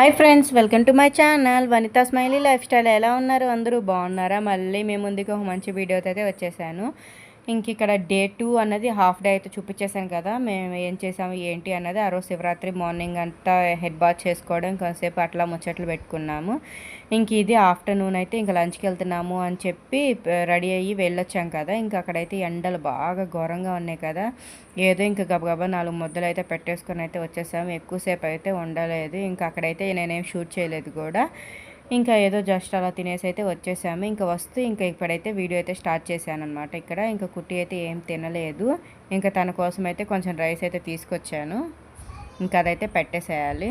Hi friends welcome to my channel Vanitha smiley lifestyle ఎలా ఉన్నారు? అందరూ బాగున్నారా? మళ్ళీ మేము ముందుకు ఒక మంచి వీడియోతో అయితే వచ్చేసాను. ఇంక ఇక్కడ డే టూ అన్నది హాఫ్ డే అయితే చూపించేసాను కదా. మేము ఏం చేసాము ఏంటి అన్నది ఆ రోజు శివరాత్రి మార్నింగ్ అంతా హెడ్ బాత్ చేసుకోవడం కొంతసేపు అట్లా ముచ్చట్లు పెట్టుకున్నాము. ఇంక ఇది ఆఫ్టర్నూన్ అయితే ఇంకా లంచ్కి వెళ్తున్నాము అని చెప్పి రెడీ అయ్యి వెళ్ళొచ్చాం కదా. ఇంకా అక్కడైతే ఎండలు బాగా ఘోరంగా ఉన్నాయి కదా. ఏదో ఇంకా గబగబా నాలుగు ముద్దలు అయితే పెట్టేసుకొని అయితే వచ్చేసాము. ఎక్కువసేపు అయితే ఉండలేదు. ఇంకా అక్కడైతే నేనేం షూట్ చేయలేదు కూడా. ఇంకా ఏదో జస్ట్ అలా తినేసి అయితే వచ్చేసాము. ఇంకా వస్తూ ఇంకా ఇప్పుడైతే వీడియో అయితే స్టార్ట్ చేశాను అనమాట ఇక్కడ ఇంకా కుట్టి అయితే ఏం తినలేదు. ఇంకా తన కోసం అయితే కొంచెం రైస్ అయితే తీసుకొచ్చాను. ఇంకా అదైతే పెట్టేసేయాలి.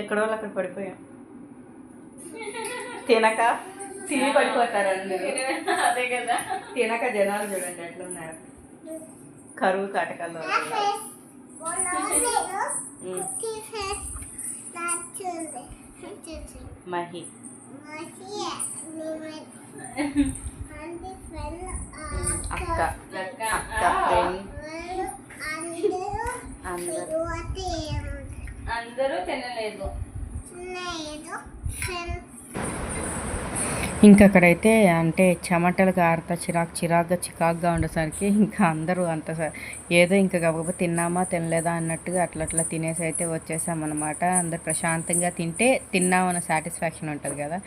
ఎక్కడో వాళ్ళు అక్కడ పడిపోయాం. తినక తిని పడిపోతారు అందరూ అదే కదా. తినక జనాలు చూడండి ఎట్లున్నారు కరువు కాటకాల్లో. మహి అక్క. అక్క. అక్క ఫ్రెండ్ అందరూ అందరూ. తినలేదు. ఇంకా అక్కడైతే అంటే చెమటలు కారుతా చిరాకు చిరాకుగా చికాకుగా ఉండేసరికి ఇంకా అందరూ అంత స- ఏదో ఇంకా గబగబా తిన్నామా తినలేదా అన్నట్టుగా అట్లా అట్లా తినేసి అయితే వచ్చేసామన్నమాట. అందరు ప్రశాంతంగా తింటే తిన్నామన్న సాటిస్ఫాక్షన్ ఉంటుంది కదా.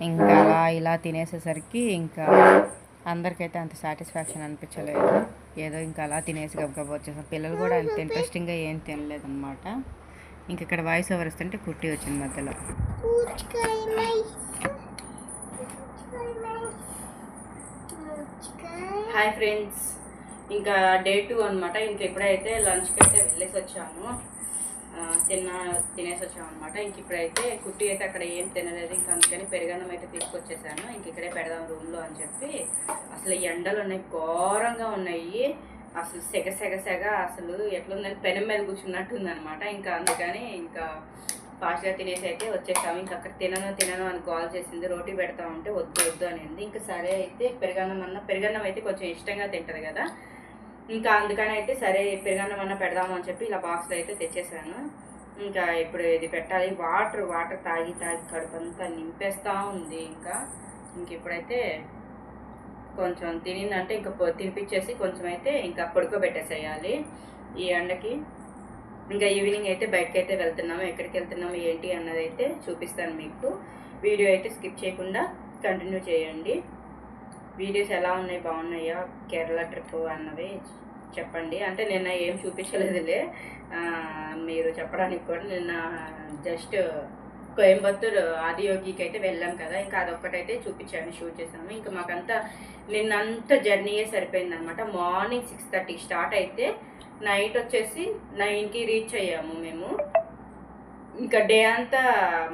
ఇంకా అలా ఇలా తినేసేసరికి ఇంకా అందరికైతే అంత సాటిస్ఫాక్షన్ అనిపించలేదు. ఏదో ఇంకా అలా తినేసి గబగబా వచ్చేసాం. పిల్లలు కూడా అంత ఇంట్రెస్టింగ్గా ఏం తినలేదన్నమాట. ఇంక ఇక్కడ వాయిస్ ఓవర్ వస్తుంటే కుట్టి వచ్చింది మధ్యలో. హాయ్ ఫ్రెండ్స్ ఇంకా డే టూ అనమాట ఇంక ఎప్పుడైతే లంచ్కి అయితే వెళ్ళేసి వచ్చాము తిన్నా తిన్న తినేసి వచ్చాము అనమాట ఇంక ఇప్పుడైతే కుట్టి అయితే అక్కడ ఏం తినలేదు. ఇంకా అందుకని పెరుగన్నం అయితే తీసుకొచ్చేసాను. ఇంక ఇక్కడే పెడదాం రూమ్లో అని చెప్పి అసలు ఎండలు ఉన్నాయి ఘోరంగా ఉన్నాయి. అసలు సెగ సెగ సెగ అసలు ఎట్లుందని పెనం మీద కూర్చున్నట్టు ఉందన్నమాట. ఇంకా అందుకని ఇంకా ఫాస్ట్గా తినేసి అయితే వచ్చేసాము. ఇంకా అక్కడ తినను తినను అని కాల్ చేసింది. రోటీ పెడతా ఉంటే వద్దు వద్దు అనేది. ఇంకా సరే అయితే పెరుగన్నం అన్న పెరుగన్నం అయితే కొంచెం ఇష్టంగా తింటుంది కదా. ఇంకా అందుకని అయితే సరే పెరుగన్నం అన్న పెడదాము అని చెప్పి ఇలా బాక్స్లో అయితే తెచ్చేసాను. ఇంకా ఇప్పుడు ఇది పెట్టాలి. వాటర్ వాటర్ తాగి తాగి కడుపు అంతా నింపేస్తూ ఉంది ఇంకా. ఇంక ఇప్పుడైతే కొంచెం తినిందంటే ఇంకా తినిపించేసి కొంచెం అయితే ఇంకా పడుకోబెట్టేసేయాలి. ఈ ఎండకి ఇంకా ఈవినింగ్ అయితే బయటకి అయితే వెళ్తున్నాము. ఎక్కడికి వెళ్తున్నాము ఏంటి అన్నది అయితే చూపిస్తాను మీకు. వీడియో అయితే స్కిప్ చేయకుండా కంటిన్యూ చేయండి. వీడియోస్ ఎలా ఉన్నాయి బాగున్నాయా కేరళ ట్రిప్ అన్నవి చెప్పండి. అంటే నిన్న ఏం చూపించలేదులే. మీరు చెప్పడానికి కూడా నిన్న జస్ట్ కోయంబత్తూర్ ఆదియోగికి అయితే వెళ్ళాం కదా. ఇంకా అదొక్కటైతే చూపించాను షూట్ చేసాము ఇంకా మాకంతా నిన్నంతా జర్నీయే సరిపోయిందనమాట మార్నింగ్ సిక్స్ థర్టీ స్టార్ట్ అయితే నైట్ వచ్చేసి నైన్కి రీచ్ అయ్యాము మేము. ఇంకా డే అంతా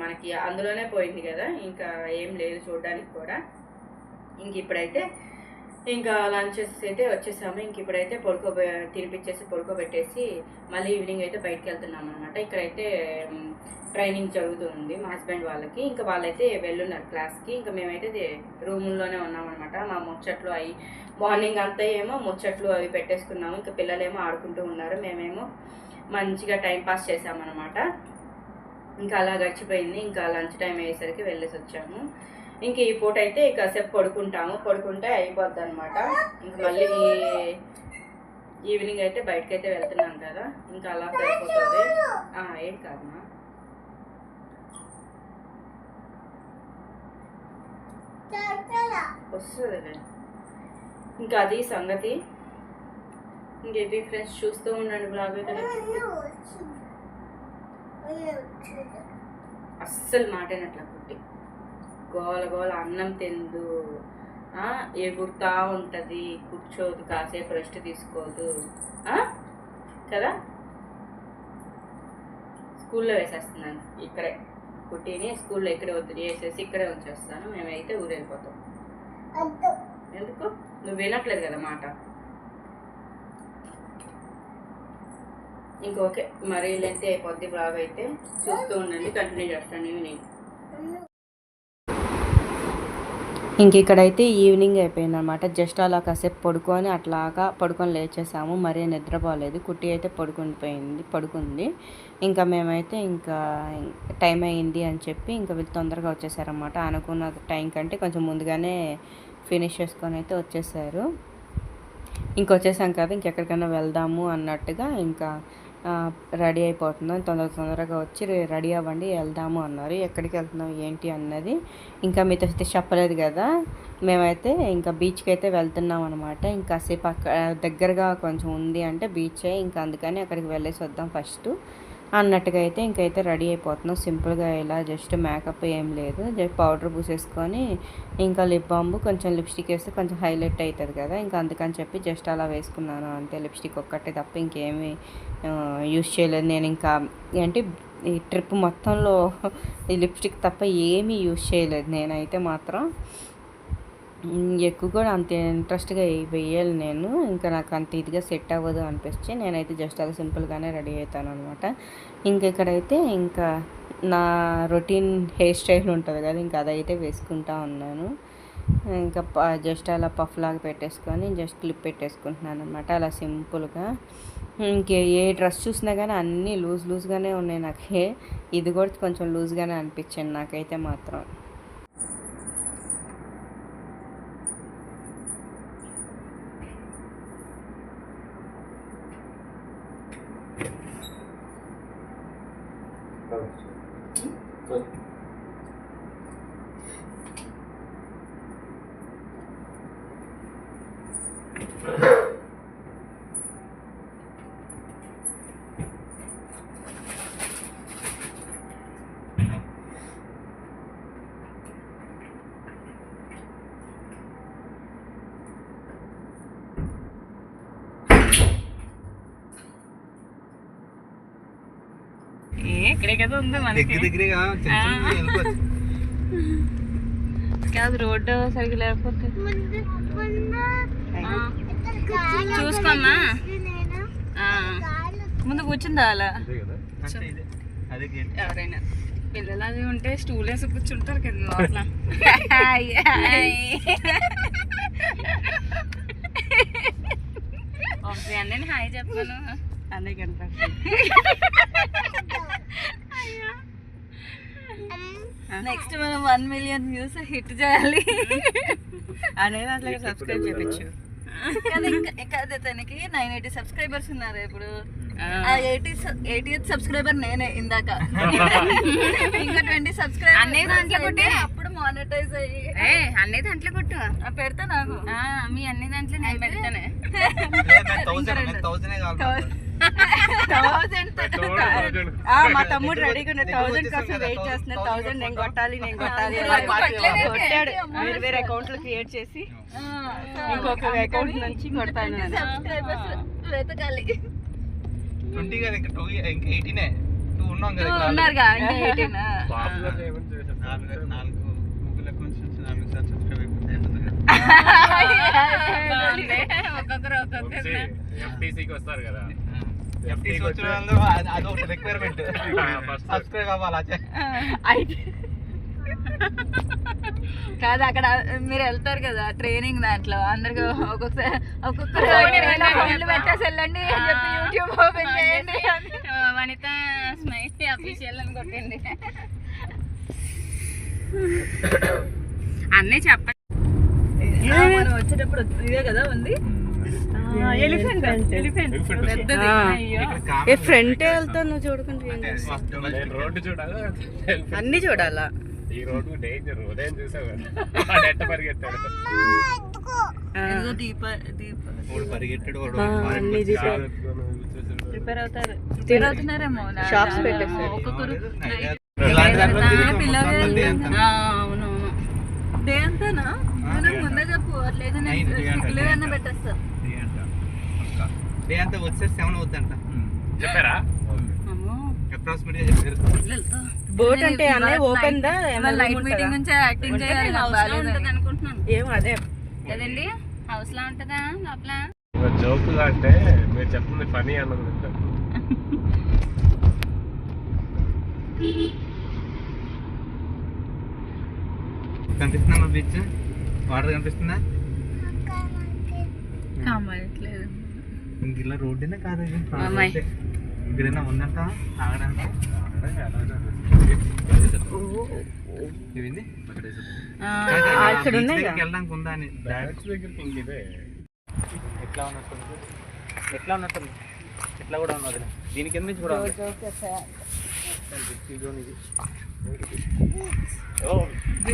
మనకి అందులోనే పోయింది కదా ఇంకా ఏం లేదు చూడడానికి కూడా. ఇంక ఇప్పుడైతే ఇంకా లంచెస్ అయితే వచ్చేసాము. ఇంక ఇప్పుడైతే పడుకోబె తినిపించేసి పడుకోబెట్టేసి మళ్ళీ ఈవినింగ్ అయితే బయటకు వెళ్తున్నాం అనమాట ఇక్కడైతే ట్రైనింగ్ జరుగుతుంది మా హస్బెండ్ వాళ్ళకి. ఇంకా వాళ్ళైతే వెళ్ళున్నారు క్లాస్కి ఇంకా మేమైతే రూముల్లోనే ఉన్నామన్నమాట. మా ముచ్చట్లు అవి మార్నింగ్ అంతా ఏమో ముచ్చట్లు అవి పెట్టేసుకున్నాము. ఇంకా పిల్లలేమో ఆడుకుంటూ ఉన్నారు. మేమేమో మంచిగా టైం పాస్ చేసామన్నమాట ఇంకా అలా గడిచిపోయింది. ఇంకా లంచ్ టైం అయ్యేసరికి వెళ్ళేసి వచ్చాము. ఇంక ఈ పూట అయితే కాసేపు పడుకుంటాము. పడుకుంటే అయిపోద్ది అనమాట ఇంక మళ్ళీ ఈవినింగ్ అయితే బయటకు అయితే వెళ్తున్నాం కదా. ఇంకా అలా సరిపోతుంది. ఏం కాదమ్మా వస్తుంది ఇంకా అది సంగతి. ఇంకేది ఫ్రెండ్స్ చూస్తూ ఉండండి బ్లాగ్ అయితే అస్సలు మాటేనట్ల కుట్టి గోల గోల అన్నం తిందు. ఎగురుతా ఉంటుంది. కూర్చోదు కాసేపు రెస్ట్ తీసుకోదు? కదా? స్కూల్లో వేసేస్తున్నాను ఇక్కడే. కుట్టిని స్కూల్లో ఇక్కడే వద్దు వేసేసి ఇక్కడే ఉంచేస్తాను. మేమైతే ఊరు వెళ్ళిపోతాం ఎందుకు? నువ్వు వినట్లేదు కదా మాట. ఇంకొకే మరి లెంత్ అయిపోద్ది బ్లాగ్ అయితే. చూస్తూ ఉండండి కంటిన్యూ చేస్తాను ఈవినింగ్ ఇంక ఇక్కడైతే ఈవినింగ్ అయిపోయింది అనమాట జస్ట్ అలా కాసేపు పడుకొని అట్లాగా పడుకొని లేచేసాము. మరీ నిద్రపోలేదు. కుట్టి అయితే పడుకుండిపోయింది పడుకుంది. ఇంకా మేమైతే ఇంకా టైం అయింది అని చెప్పి ఇంకా వీళ్ళు తొందరగా వచ్చేసారనమాట అనుకున్న టైం కంటే కొంచెం ముందుగానే ఫినిష్ చేసుకొని అయితే వచ్చేసారు. ఇంకొచ్చేసాం కదా ఇంకెక్కడికైనా వెళ్దాము అన్నట్టుగా ఇంకా రెడీ అయిపోతున్నాం. తొందర తొందరగా వచ్చి రెడీ అవ్వండి వెళ్దాము అన్నారు. ఎక్కడికి వెళ్తున్నాం ఏంటి అన్నది ఇంకా మీతో అయితే చెప్పలేదు కదా. మేమైతే ఇంకా బీచ్కి అయితే వెళ్తున్నాం అనమాట ఇంకా సేపు అక్కడ దగ్గరగా కొంచెం ఉంది అంటే బీచే ఇంకా అందుకని అక్కడికి వెళ్ళేసి వద్దాం ఫస్ట్. అన్నట్టుగా అయితే ఇంకైతే రెడీ అయిపోతున్నాం. సింపుల్గా ఇలా జస్ట్ మేకప్ ఏం లేదు. జస్ట్ పౌడర్ పూసేసుకొని ఇంకా లిప్ బాంబు కొంచెం లిప్స్టిక్ వేస్తే కొంచెం హైలైట్ అవుతుంది కదా. ఇంకా అందుకని చెప్పి జస్ట్ అలా వేసుకున్నాను. అంతే లిప్స్టిక్ ఒక్కటే తప్ప ఇంకేమీ యూస్ చేయలేదు. నేను ఇంకా ఏంటి ఈ ట్రిప్ మొత్తంలో ఈ లిప్స్టిక్ తప్ప ఏమీ యూస్ చేయలేదు. నేనైతే మాత్రం ఎక్కువ కూడా అంత ఇంట్రెస్ట్గా వేయాలి నేను. ఇంకా నాకు అంత ఇదిగా సెట్ అవ్వదు అనిపించి నేనైతే జస్ట్ అలా సింపుల్గానే రెడీ అవుతాను అనమాట. ఇంక ఇక్కడైతే ఇంకా నా రొటీన్ హెయిర్ స్టైల్ ఉంటుంది కదా ఇంకా అదైతే వేసుకుంటా ఉన్నాను. ఇంకా జస్ట్ అలా పఫ్ లాగా పెట్టేసుకొని జస్ట్ క్లిప్ పెట్టేసుకుంటున్నాను అనమాట అలా సింపుల్గా. ఇంకే ఏ డ్రెస్ చూసినా కానీ అన్నీ లూజ్ లూజ్గానే ఉన్నాయి నాకు. ఇది కూడా కొంచెం లూజ్గానే అనిపించింది నాకైతే మాత్రం. ఇక్కడే కదా ఉంది దగ్గరగా వెళ్ళిపోవచ్చు. కాదు రోడ్డు సరిగ్గా లేకపోతే. చూసుకోమ్మా. ముందు కూర్చుందా అలా. ఎవరైనా. పిల్లలు అది ఉంటే స్టూల్ వేసి కూర్చుంటారు కదా లోపల. ఒకటి అన్నీ హాయ్ చెప్పాను. అన్నీ కనిపిస్తాను నెక్స్ట్ మనం వన్ మిలియన్ వ్యూస్ హిట్ చేయాలి. అనే దాంట్లో సబ్స్క్రైబ్ చేయించు కానీ ఇంకా తనకి నైన్ ఎయిటీ సబ్స్క్రైబర్స్ ఉన్నారు ఇప్పుడు. ఆ. ఎయిటీ ఎయిటీ సబ్స్క్రైబర్ నేనే ఇందాక. ఇంకా ట్వంటీ సబ్స్క్రైబర్ అన్నీ దాంట్లో కొట్టే. అప్పుడు మానిటైజ్ అయ్యి. ఏ అన్నీ దాంట్లో కొట్టు. ఆ, పెడతా నాకు. ఆ, మీ అన్ని దాంట్లో నేను పెడతానే. థౌసండ్ మా తమ్ముడు రెడీగా ఉన్న థౌసండ్ కోసం వెయిట్ చేస్తున్నారు థౌసండ్ నేను కొట్టాలి నేను కొట్టాలి. కొట్టాడు. వేరే వేరే అకౌంట్లు క్రియేట్ చేసి ఇంకొక అకౌంట్ నుంచి కొడతాను వెతకాలి. కాదు, ఇంకా ఉన్నాం కదా ఉన్నారుగా ఎయిటీన్ నాలుగు నాలుగు ముగ్గురు అకౌంట్స్ నుంచి నాలుగు సార్లు సబ్స్క్రైబ్ అయిపోతే అయిపోతుంది కదా. ఒక్కొక్కరు ఒక్కొక్కరు. ఎఫ్టీసీకి వస్తారు కదా. వచ్చిన రిక్వైర్మెంట్ సబ్స్క్రైబ్ అవ్వాలి. అయితే. కాదు అక్కడ మీరు వెళ్తారు కదా ట్రైనింగ్ దాంట్లో. అందరికి ఒక్కొక్కసారి ఒక్కొక్కరు పెట్టేసి వెళ్ళండి. అని చెప్పి యూట్యూబ్ ఓపెన్ చేయండి. అని. వనిత స్మైల్ అఫీషియల్ అని కొట్టింది. అన్నీ చెప్పండి. మనం వచ్చేటప్పుడు ఇదే కదా ఉంది. ఏ ఫ్రంట్ వెళ్తా నువ్వు చూడకుండా అన్ని చూడాలా? ఈ రోడ్డు డేంజర్ ఉదయం చూసావు పరిగెత్తాడు. పరిగెట్టాడు పెట్టేస్తారు. డే అంతేనా? మనం ముందే చెప్పు. నైన్ అంట, డే అంతా వచ్చేసి సెవెన్ అవుద్దంట. చెప్పారా? బోట్ అంటే అన్నీ ఓపెన్ దా? నైట్ మీటింగ్ నుంచే యాక్టింగ్ చేయాలి నాకు బాగాలేదు. ఉంటుంది అనుకుంటున్నాను. ఏం అదే. కదండి? హౌస్లో ఉంటుందా లోపల జోకులు అంటే మీరు చెప్తుంది ఫనీ అన్నది వింటారు. కనిపిస్తుందా బీచ్? వాటర్ కనిపిస్తుందా? కామట్లేదు ఇంక ఇలా రోడ్డునే కాదు. ఇక్కడైనా ఉందంట దగ్గరికి వెళ్ళడానికి ఉందా అని. బ్యాగ్స్ దగ్గరికి ఇంక ఇదే. ఎట్లా ఉన్నట్టుంది? ఎట్లా ఉన్నట్టుంది? ఎట్లా కూడా ఉన్నది దీని కింద నుంచి కూడా.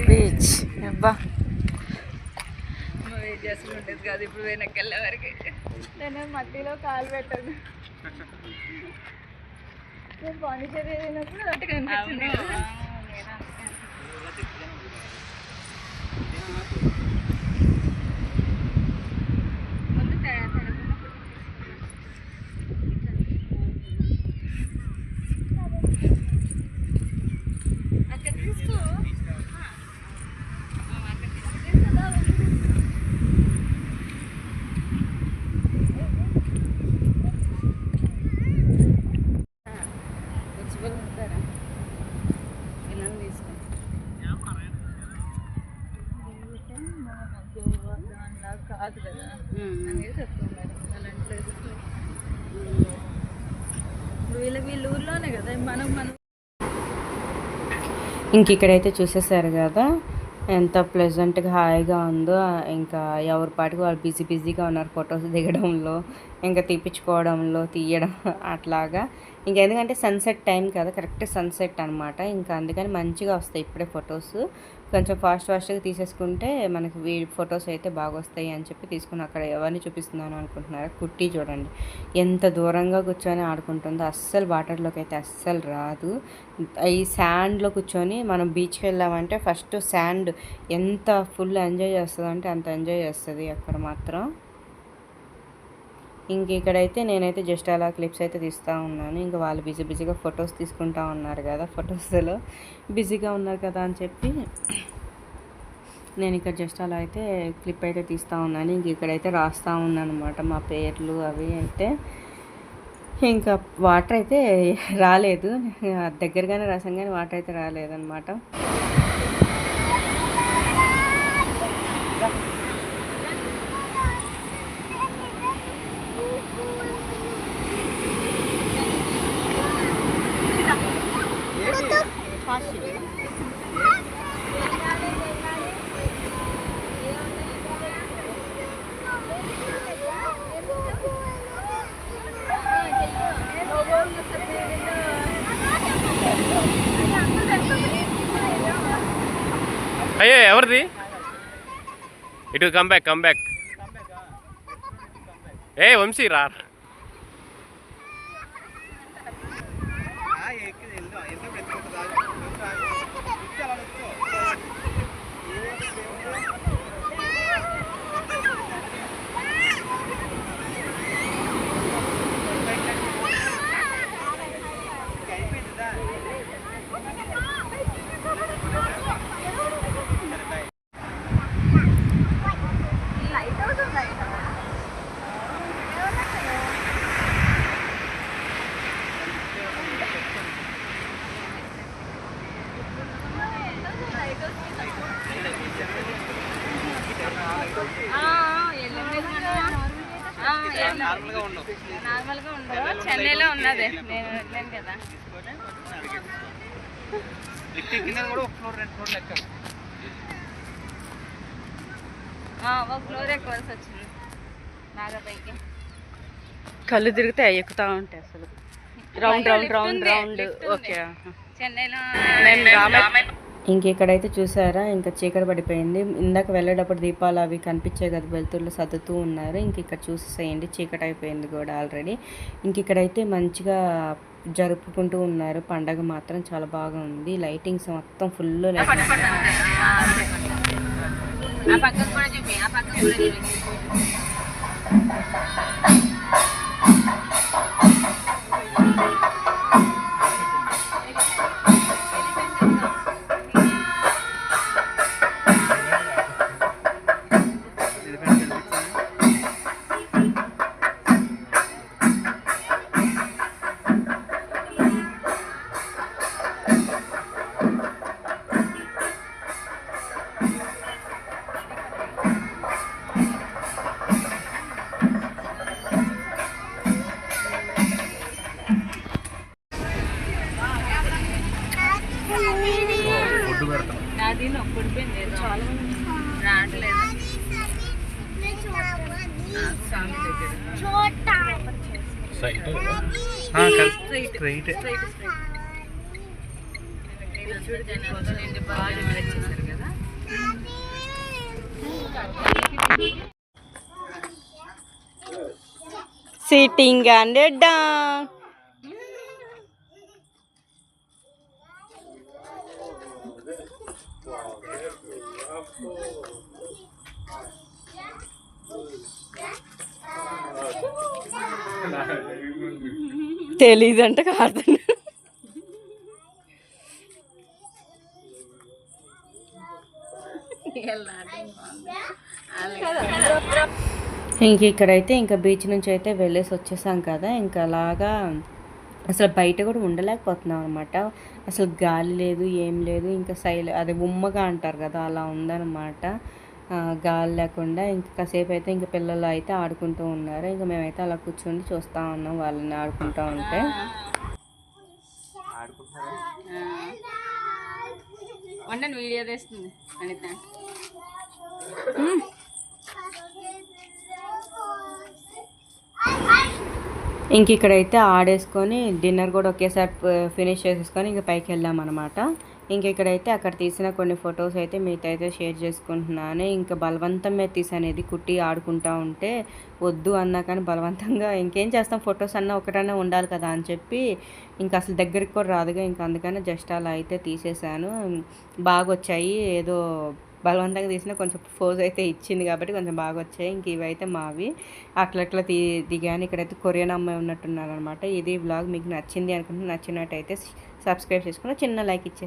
బీచ్. అబ్బా. వెయిట్ చేస్తూ ఉండేది కాదు ఇప్పుడు వెనక్కి వెళ్ళే వరకు. నేను మధ్యలో కాలు పెట్టాను. నేను పాండిచేరి వెళ్ళినప్పుడు అటు కనిపించింది కదా. ముందు తయారు తయారు. అక్కడ తీసుకో అక్కడ తీసుకుందా పుచ్చిపల్లి ఉంటారా ఇలా తీసుకో కాదు కదా ఉమ్. అనేది చెప్తున్నారు అలాంటి వీళ్ళ వీళ్ళ ఊర్లోనే కదా మనం మనం ఇంక ఇక్కడైతే చూసేసారు కదా ఎంత ప్లెజెంట్గా హాయిగా ఉందో ఇంకా ఎవరి పాటికి వాళ్ళు బిజీ బిజీగా ఉన్నారు ఫొటోస్ దిగడంలో ఇంకా తీపించుకోవడంలో తీయడం అట్లాగా. ఇంకా ఎందుకంటే సన్సెట్ టైం కదా కరెక్ట్ సన్సెట్ అనమాట ఇంకా అందుకని మంచిగా వస్తాయి ఇప్పుడే ఫొటోస్ కొంచెం ఫాస్ట్ ఫాస్ట్గా తీసేసుకుంటే మనకి వీ ఫొటోస్ అయితే బాగా వస్తాయి అని చెప్పి తీసుకుని అక్కడ ఎవరిని చూపిస్తున్నాను అనుకుంటున్నారా? కుట్టి చూడండి. ఎంత దూరంగా కూర్చొని ఆడుకుంటుందో అస్సలు వాటర్లోకి అయితే అస్సలు రాదు. ఈ శాండ్లో కూర్చొని మనం బీచ్కి వెళ్ళామంటే ఫస్ట్ శాండ్ ఎంత ఫుల్ ఎంజాయ్ చేస్తుంది అంటే అంత ఎంజాయ్ చేస్తుంది అక్కడ మాత్రం. ఇంక ఇక్కడైతే నేనైతే జస్ట్ అలా క్లిప్స్ అయితే తీస్తూ ఉన్నాను. ఇంకా వాళ్ళు బిజీ బిజీగా ఫొటోస్ తీసుకుంటా ఉన్నారు కదా ఫొటోస్లో బిజీగా ఉన్నారు కదా అని చెప్పి నేను ఇక్కడ జస్ట్ అలా అయితే క్లిప్ అయితే తీస్తూ ఉన్నాను. ఇంక ఇక్కడైతే రాస్తూ ఉన్నాను అనమాట మా పేర్లు అవి అయితే ఇంకా వాటర్ అయితే రాలేదు. దగ్గరగానే రాసాం కానీ వాటర్ అయితే రాలేదన్నమాట. అయ్యో ఎవరిది? ఇటు కమ్ బ్యాక్ కమ్ బ్యాక్ ఏ వంశీ రా ఆ, ఎక్కి వెళ్దాం. ఎంత పెట్టుకుంటుందా? కొంచెం ఆగు. కూర్చో, అలా కూర్చో. ఇంక అయిపోయిందిదా? లైట్ అవుతుంది లైట్ నార్మల్గా ఉండవు. నార్మల్గా ఉండదు చెన్నైలో ఉన్నది నేను వెళ్ళాను కదా తీసుకొని అడిగేసుకో. లిఫ్ట్ ఎక్కినా కూడా ఒక ఫ్లోర్ ఎక్కువాల్సి వచ్చింది. కళ్ళు తిరిగితే అవి ఎక్కుతూ ఉంటాయి అసలు. Round round round round okay చెన్నైలో ఇంక ఇక్కడైతే చూసారా ఇంకా చీకటి పడిపోయింది. ఇందాక వెళ్ళేటప్పుడు దీపాలు అవి కనిపించే కదా వెలుతుర్లు సర్దుతూ ఉన్నారు. ఇంక ఇక్కడ చూసేసేయండి చీకటి అయిపోయింది కూడా ఆల్రెడీ ఇంక ఇక్కడైతే మంచిగా జరుపుకుంటూ ఉన్నారు. పండగ మాత్రం చాలా బాగా ఉంది. లైటింగ్స్ మొత్తం ఫుల్ ఆ పక్కకు కూడా చూపి ఆ పక్కకు కూడా చూపి. కదా సిట్టింగ్ అండ్ డౌన్ తెలీదంట కాదు ఇంక ఇక్కడైతే ఇంకా బీచ్ నుంచి అయితే వెళ్ళేసి వచ్చేసాం కదా. ఇంకా అలాగా అసలు బయట కూడా ఉండలేకపోతున్నాం అనమాట అసలు గాలి లేదు ఏం లేదు ఇంకా సైల్ అదే ఉమ్మగా అంటారు కదా అలా ఉందన్నమాట. గాలి లేకుండా ఇంకా కాసేపు అయితే ఇంకా పిల్లలు అయితే ఆడుకుంటూ ఉన్నారు. ఇంకా మేమైతే అలా కూర్చొని చూస్తూ ఉన్నాం వాళ్ళని ఆడుకుంటూ ఉంటే. వండని వీడియో తీస్తుంది అనిత. ఇంక ఇక్కడైతే ఆడేసుకొని డిన్నర్ కూడా ఒకేసారి ఫినిష్ చేసేసుకొని ఇంక పైకి వెళ్ళాం అనమాట ఇంక ఇక్కడైతే అక్కడ తీసిన కొన్ని ఫొటోస్ అయితే మీతో అయితే షేర్ చేసుకుంటున్నాను. ఇంకా బలవంతం మీద తీసానేది కుట్టి ఆడుకుంటా ఉంటే వద్దు అన్నా కానీ బలవంతంగా ఇంకేం చేస్తాం? ఫొటోస్ అన్నా ఒకటన్నా ఉండాలి కదా అని చెప్పి ఇంకా అసలు దగ్గరికి కూడా రాదుగా. ఇంకా అందుకని జస్ట్ అలా అయితే తీసేశాను బాగా వచ్చాయి ఏదో బలవంతంగా తీసిన కొంచెం ఫోజ్ అయితే ఇచ్చింది కాబట్టి కొంచెం బాగా వచ్చాయి ఇంక ఇవైతే మావి. అట్లా అట్లా తీ దిగాను. ఇక్కడైతే కొరియన్ అమ్మాయి ఉన్నట్టున్నారు అనమాట ఇది బ్లాగ్ మీకు నచ్చింది అనుకుంటే నచ్చినట్టయితే సబ్స్క్రైబ్ చేసుకుని చిన్న లైక్ ఇచ్చేసి